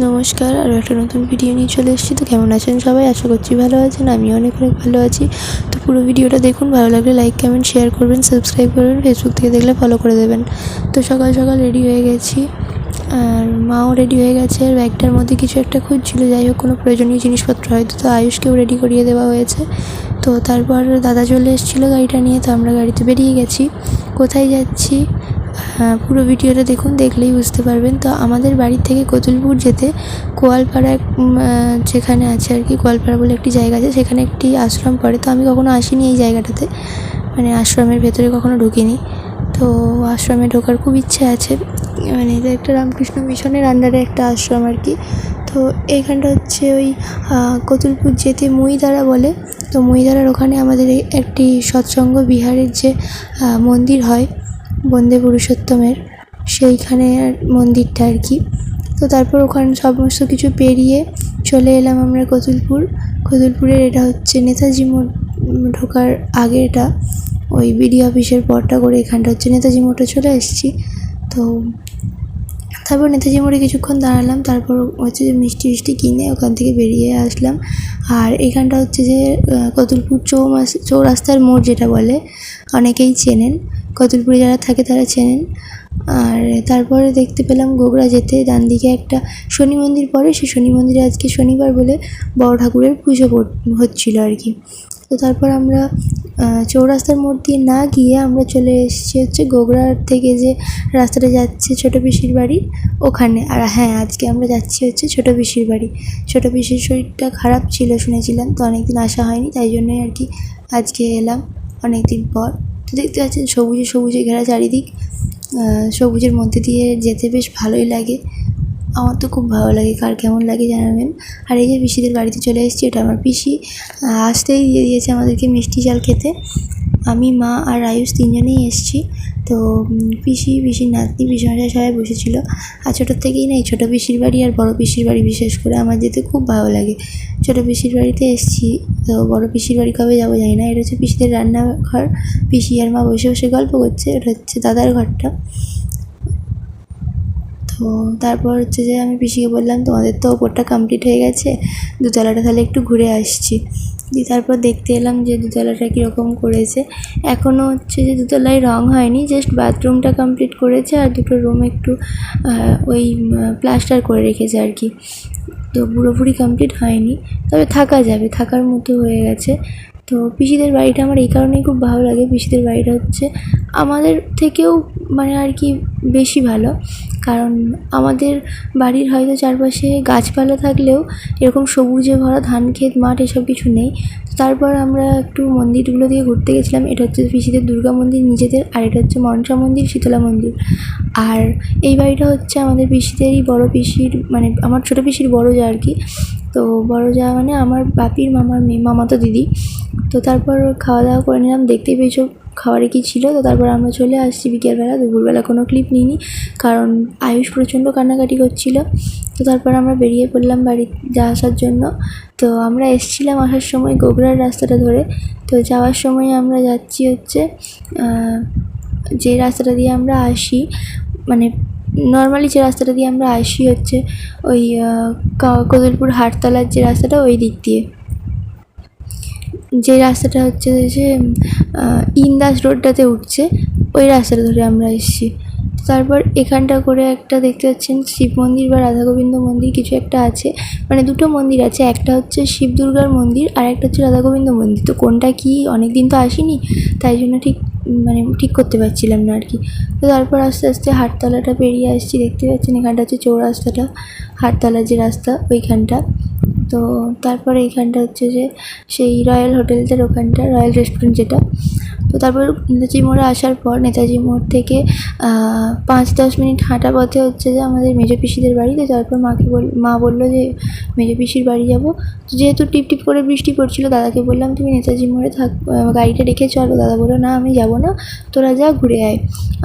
নমস্কার আরও একটা নতুন ভিডিও নিয়ে চলে এসেছি। তো কেমন আছেন সবাই? আশা করছি ভালো আছেন আমি অনেক অনেক ভালো আছি। তো পুরো ভিডিওটা দেখুন, ভালো লাগলে লাইক কমেন্ট শেয়ার করবেন সাবস্ক্রাইব করবেন ফেসবুক থেকে দেখলে ফলো করে দেবেন। তো সকাল সকাল রেডি হয়ে গেছি। আর মাও রেডি হয়ে গেছে, আর ব্যাগটার মধ্যে কিছু একটা খুঁজছিল। যাই হোক, কোনো প্রয়োজনীয় জিনিসপত্র হয়তো তো আয়ুষকেও রেডি করিয়ে দেওয়া হয়েছে। তো তারপর দাদা চলে এসেছিল গাড়িটা নিয়ে, তো আমরা গাড়িতে বেরিয়ে গেছি। কোথায় যাচ্ছি? পুরো ভিডিওটা দেখুন, দেখলেই বুঝতে পারবেন। তো আমাদের বাড়ির থেকে কতুলপুর যেতে কোয়ালপাড়া যেখানে আছে আর কি কোয়ালপাড়া বলে একটি জায়গা আছে, সেখানে একটি আশ্রম পড়ে। তো আমি কখনো আসিনি এই জায়গাটাতে মানে আশ্রমের ভেতরে কখনো ঢুকিনি। তো আশ্রমে ঢোকার খুব ইচ্ছে আছে মানে এটা একটা রামকৃষ্ণ মিশনের আন্ডারে একটা আশ্রম আর কি। তো এইখানটা হচ্ছে ওই কতুলপুর যেতে মইদারা বলে। তো মইদারার ওখানে আমাদের একটি সৎসঙ্গ বিহারের যে মন্দির হয় বন্দে পুরুষোত্তমের সেইখানে আর মন্দিরটা আর কি। তো তারপর ওখান সমস্ত কিছু পেরিয়ে চলে এলাম আমরা কতুলপুর। কতুলপুরের এটা হচ্ছে নেতাজি মোড়, ঢোকার আগে এটা ওই বিডি অফিসের পরটা করে এখানটা হচ্ছে নেতাজি মোড়ে চলে এসেছি। তো তারপর নেতাজি মোড়ে কিছুক্ষণ দাঁড়ালাম, তারপর হচ্ছে যে মিষ্টি মিষ্টি কিনে ওখান থেকে বেরিয়ে আসলাম। আর এখানটা হচ্ছে যে কতুলপুর চৌমাস, চৌরাস্তার মোড় যেটা বলে অনেকেই চেনেন, কতুলপুরে যারা থাকে তারা চেনেন। আর তারপরে দেখতে পেলাম গোগরা যেতে ডান দিকে একটা শনি মন্দির পড়ে, সেই শনি মন্দিরে আজকে শনিবার বলে বড় ঠাকুরের পুজো হচ্ছিল আর কি। তো তারপর আমরা চৌরাস্তার মোড় দিয়ে না গিয়ে আমরা চলে এসেছি হচ্ছে গোগরার থেকে যে রাস্তাটা যাচ্ছে ছোটো পিসির বাড়ি ওখানে। আর হ্যাঁ আজকে আমরা যাচ্ছি হচ্ছে ছোটো পিসির বাড়ি। ছোটো পিসির শরীরটা খারাপ ছিল শুনেছিলাম, তো অনেকদিন আসা হয়নি, তাই জন্যই আর কি আজকে এলাম। অনেক দিন পর। তো দেখতে পাচ্ছেন সবুজে সবুজে ঘেরা চারিদিক। সবুজের মধ্যে দিয়ে যেতে বেশ ভালোই লাগে। আমার তো খুব ভালো লাগে, কার কেমন লাগে জানাবেন। আর এই যে পিসিদের বাড়িতে চলে এসেছি, এটা আমার পিসি। আসতেই দিয়ে দিয়েছে আমাদেরকে মিষ্টি চাল খেতে। আমি, মা আর আয়ুষ তিনজনেই এসেছি। তো পিসি, পিসির নাতনি পিসমশাই সবাই বসেছিল। আর ছোটোর থেকেই না এই ছোটো পিসির বাড়ি আর বড় পিসির বাড়ি বিশেষ করে আমার যেতে খুব ভালো লাগে। ছোটো পিসির বাড়িতে এসেছি। তো, বড় পিসির বাড়ি কবে যাব জানি না। এটা হচ্ছে পিসিদের রান্নাঘর। পিসি আর মা বসে বসে গল্প করছে। এটা হচ্ছে দাদার ঘরটা। তো তারপর হচ্ছে যে আমি পিসিকে বললাম, তোমাদের তো ওপরটা কমপ্লিট হয়ে গেছে, দুতলাটা তাহলে একটু ঘুরে আসছি। দিয়ে তারপর দেখতে এলাম যে দুতলাটা কীরকম করেছে। এখনও হচ্ছে যে দুতলায় রং হয়নি জাস্ট বাথরুমটা কমপ্লিট করেছে আর দুটো রুম একটু ওই প্লাস্টার করে রেখেছে আর কি। তো পুরোপুরি কমপ্লিট হয়নি, তবে থাকা যাবে, থাকার মতো হয়ে গেছে। তো পিসিদের বাড়িটা আমার এই কারণেই খুব ভালো লাগে। পিসিদের বাড়িটা হচ্ছে আমাদের থেকেও মানে আর কি বেশি ভালো। কারণ আমাদের বাড়ির হয়তো চারপাশে গাছপালা থাকলেও এরকম সবুজে ভরা ধান ক্ষেত, মাঠ এসব কিছু নেই। তারপর আমরা একটু মন্দিরগুলো দিয়ে ঘুরতে গেছিলাম। এটা হচ্ছে পিসিদের দুর্গা মন্দির নিজেদের আর এটা হচ্ছে মনসা মন্দির, শীতলা মন্দির। আর এই বাড়িটা হচ্ছে আমাদের পিসিদেরই বড় পিসির মানে আমার ছোটো পিসির বড় যা আর কি। তো বড় যা মানে আমার বাপির মামার মেয়ে, মামাতো দিদি। তো তারপর খাওয়া দাওয়া করে নিলাম, দেখতেই পেয়েছ খাবারে কী ছিল। তো তারপর আমরা চলে আসছি বিকেলবেলা, দুপুরবেলা কোনো ক্লিপ নিইনি, কারণ আয়ুষ প্রচণ্ড কান্নাকাটি করছিল। তো তারপর আমরা বেরিয়ে পড়লাম বাড়ি যা আসার জন্য। তো আমরা এসছিলাম আসার সময় গোগরার রাস্তাটা ধরে। তো যাওয়ার সময় আমরা যাচ্ছি হচ্ছে যে রাস্তাটা দিয়ে আমরা আসি মানে নর্মালি যে রাস্তাটা দিয়ে আমরা আসি হচ্ছে ওই কদলপুর হাটতলার যে রাস্তাটা ওই দিক দিয়ে। যে রাস্তাটা হচ্ছে যে ইন্দাস রোডটাতে উঠছে, ওই রাস্তাটা ধরে আমরা এসেছি। তারপর এখানটা করে একটা দেখতে পাচ্ছেন শিব মন্দির বা রাধা গোবিন্দ মন্দির কিছু একটা আছে। মানে দুটো মন্দির আছে, একটা হচ্ছে শিব দুর্গার মন্দির আর একটা হচ্ছে রাধা গোবিন্দ মন্দির। তো কোনটা কি? অনেক দিন তো আসিনি, তাই জন্য ঠিক মানে ঠিক করতে পারছিলাম না আর কি। তো তারপর আস্তে আস্তে হাটতলাটা পেরিয়ে আসছি, দেখতে পাচ্ছেন এখানটা হচ্ছে চৌরাস্তাটা, হাটতলার যে রাস্তা ওইখানটা। তো তারপরে এইখানটা হচ্ছে যে সেই রয়্যাল হোটেলটার ওখানটা, রয়্যাল রেস্টুরেন্ট যেটা। তো তারপর নেতাজি মোড়ে আসার পর নেতাজি মোড় থেকে পাঁচ দশ মিনিট হাঁটা পথে হচ্ছে যে আমাদের মেজো পিসিদের বাড়ি, তো তারপর মাকে বল, মা বলল যে, মেজো পিসির বাড়ি যাব। তো যেহেতু টিপ টিপ করে বৃষ্টি পড়ছিল, দাদাকে বললাম, তুমি নেতাজি মোড়ে থাক গাড়িটা রেখে চলো। দাদা বলল, না, আমি যাব না, তোরা যা ঘুরে আয়,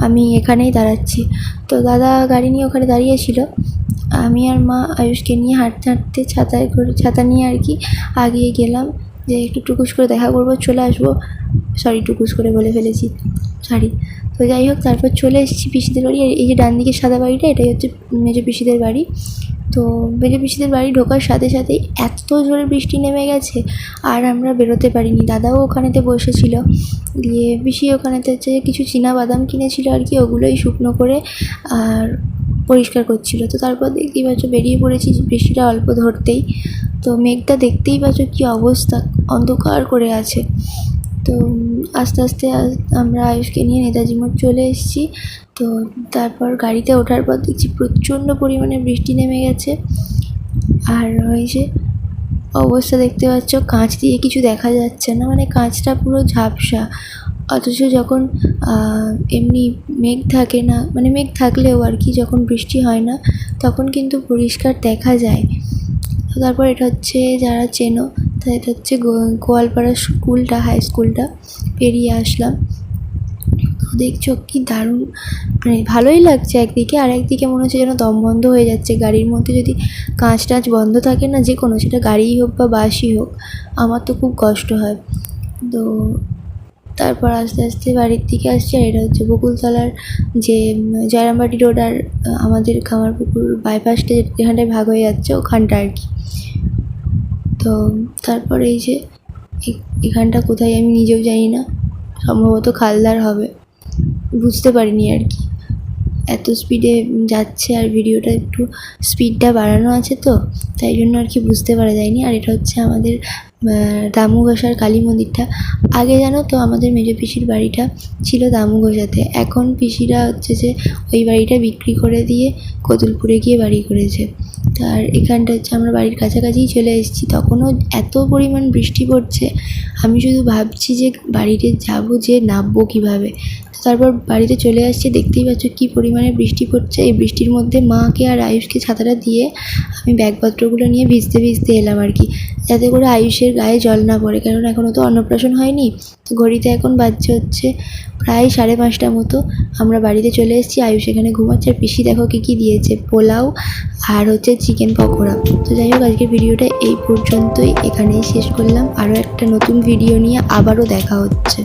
আমি এখানেই দাঁড়াচ্ছি। তো দাদা গাড়ি নিয়ে ওখানে দাঁড়িয়েছিল আমি আর মা আয়ুষকে নিয়ে হাঁটতে হাঁটতে ছাতায় করে, ছাতা নিয়ে আর কি আগিয়ে গেলাম। যে একটু টুকুস করে দেখা করব, চলে আসব। সরি টুকুস করে বলে ফেলেছি। সরি তো যাই হোক, তারপর চলে এসেছি পিসিদের বাড়ি। এই যে ডান দিকে সাদা বাড়িটা, এটাই হচ্ছে মেজো পিসিদের বাড়ি। তো মেজো পিসিদের বাড়ি ঢোকার সাথে সাথেই এত জোরে বৃষ্টি নেমে গেছে, আর আমরা বেরোতে পারিনি। দাদাও ওখানেতে বসেছিল। দিয়ে পিসি ওখানেতে হচ্ছে কিছু চীনা বাদাম কিনেছিল আর কি, ওগুলোই শুকনো করে আর পরিষ্কার করছিল। তো তারপর দেখতেই পাচ্ছ, বেরিয়ে পড়েছি বৃষ্টিটা অল্প ধরতেই। তো মেঘটা দেখতেই পাচ্ছ কী অবস্থা অন্ধকার করে আছে। তো আস্তে আস্তে আস- আমরা আয়ুষকে নিয়ে নেতাজি মোড় চলে এসেছি। তো তারপর গাড়িতে ওঠার পর দেখছি প্রচণ্ড পরিমাণে বৃষ্টি নেমে গেছে। আর ওই যে অবস্থা দেখতে পাচ্ছ, কাঁচ দিয়ে কিছু দেখা যাচ্ছে না। মানে কাঁচটা পুরো ঝাপসা। অথচ যখন এমনি মেঘ থাকে না মানে মেঘ থাকলেও আর কি যখন বৃষ্টি হয় না, তখন কিন্তু পরিষ্কার দেখা যায়। তারপর এটা হচ্ছে যারা চেনো এটা হচ্ছে গোয়ালপাড়া স্কুলটা হাই স্কুলটা পেরিয়ে আসলাম। দেখছ কি দারুণ মানে ভালোই লাগছে একদিকে। আর একদিকে মনে হচ্ছে যেন দম বন্ধ হয়ে যাচ্ছে। গাড়ির মধ্যে যদি কাঁচ টাচ বন্ধ থাকে না, যে কোনো, সেটা গাড়িই হোক বা বাসই হোক, আমার তো খুব কষ্ট হয়। তো তারপর আস্তে আস্তে বাড়ির দিকে আসছি, আর এটা হচ্ছে বকুলতলার যে, জয়রামবাটি রোড আর আমাদের কামারপুকুর বাইপাসটা যেখানটায় ভাগ হয়ে যাচ্ছে, ওখানটা আর কি। তো তারপরে এই যে এখানটা কোথায় আমি নিজেও জানি না। সম্ভবত খালদার হবে। বুঝতে পারিনি আর কি। এত স্পিডে যাচ্ছে আর ভিডিওটা একটু স্পিডটা বাড়ানো আছে তো তাই জন্য আর কি বুঝতে পারা যায়নি। আর এটা হচ্ছে আমাদের আহ, দামু ঘোষার কালী মন্দিরটা। আগে জানো তো আমাদের মেজো পিসির বাড়িটা ছিল দামু ঘোষাতে। এখন পিসিরা হচ্ছে যে ওই বাড়িটা বিক্রি করে দিয়ে কতুলপুরে গিয়ে বাড়ি করেছে। আর এখানটা হচ্ছে আমরা বাড়ির কাছাকাছি চলে এসেছি। তখনও এত পরিমাণ বৃষ্টি পড়ছে। আমি শুধু ভাবছি যে বাড়িতে যাব, যে নামবো কীভাবে? তারপর বাড়িতে চলে আসছি, দেখতেই পাচ্ছ কী পরিমাণে বৃষ্টি পড়ছে। এই বৃষ্টির মধ্যে মাকে আর আয়ুষকে ছাতাটা দিয়ে আমি ব্যাগপত্রগুলো নিয়ে ভিজতে ভিজতে এলাম আর কি। যাতে করে আয়ুষের গায়ে জল না পড়ে কারণ এখনও তো অন্নপ্রাশন হয়নি। তো ঘড়িতে এখন বাজছে হচ্ছে প্রায় সাড়ে পাঁচটা মতো। আমরা বাড়িতে চলে এসেছি, আয়ুষ এখানে ঘুমাচ্ছে। আর পিসি দেখো কী কী দিয়েছে, পোলাও আর হচ্ছে চিকেন পকোড়া। তো যাই হোক, আজকের ভিডিওটা এই পর্যন্তই। এখানেই শেষ করলাম। আরও একটা নতুন ভিডিও নিয়ে আবারও দেখা হচ্ছে।